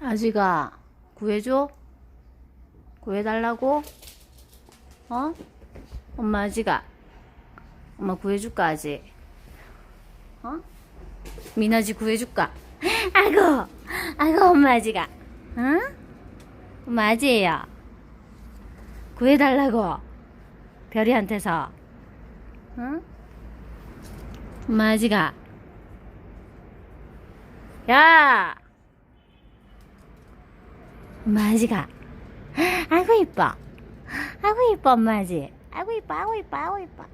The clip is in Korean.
아지가 구해줘? 구해달라고? 어? 엄마 아지가 엄마 구해줄까 아지? 어? 미나지 구해줄까? 아이고 아이고 엄마 아지가 응? 엄마 아지예요 구해달라고 별이한테서 응? 엄마 아지가 야엄 마 아지가. 아이고 이뻐. 아이고 이뻐 엄마 아지. 아이고 이뻐 아이고 이뻐 아이고 이뻐